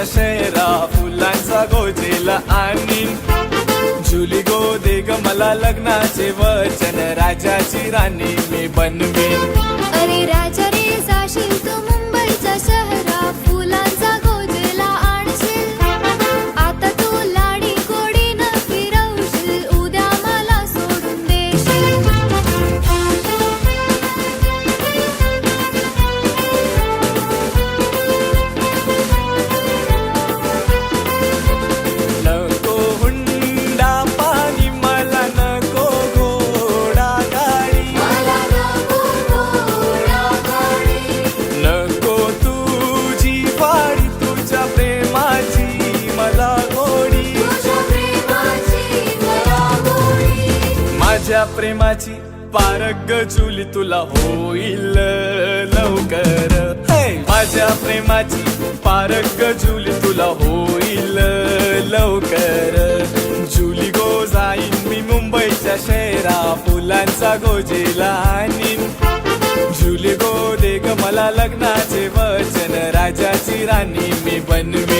मुंबईच्या शहरा फुलांचा गोजेला आणि झुली गो दे ग मला लग्नाचे वचन राजाची राणी मी बनवीन. माझ्या प्रेमाची पारग चुली तुला होईल लवकर. माझ्या प्रेमाची पारग चुली तुला होईल लवकर. जुली गो जाईन मी मुंबईच्या शहरा फुलांचा गोजेला आणीन. जुली गो दे ग मला लग्नाचे वचन राजाची राणी मी बनवी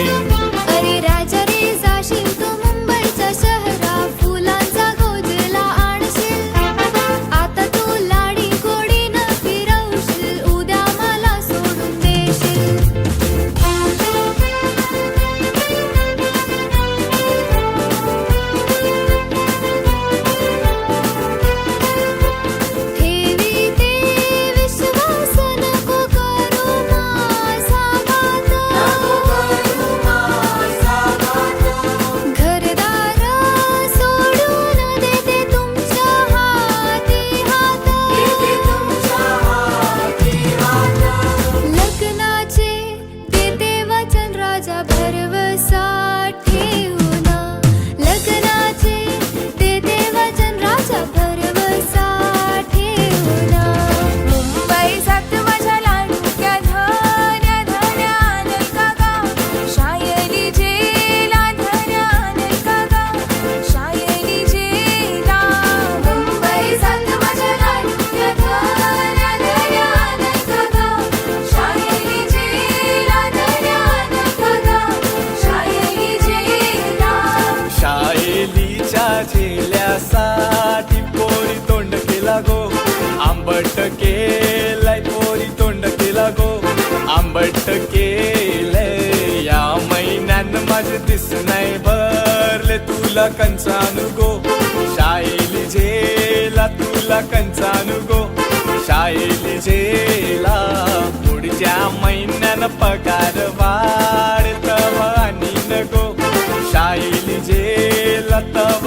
केला गो आंबट केलाय पोरी तोंड केला गो आंबट केलंय या महिन्यान माझे दिस नाही भरले तुला कंचानु गो शाईली झेला तुला कंचानु गो शाईली झेला पुढच्या महिन्यान पगार वाढ तव आणि नको शाईली झेला तव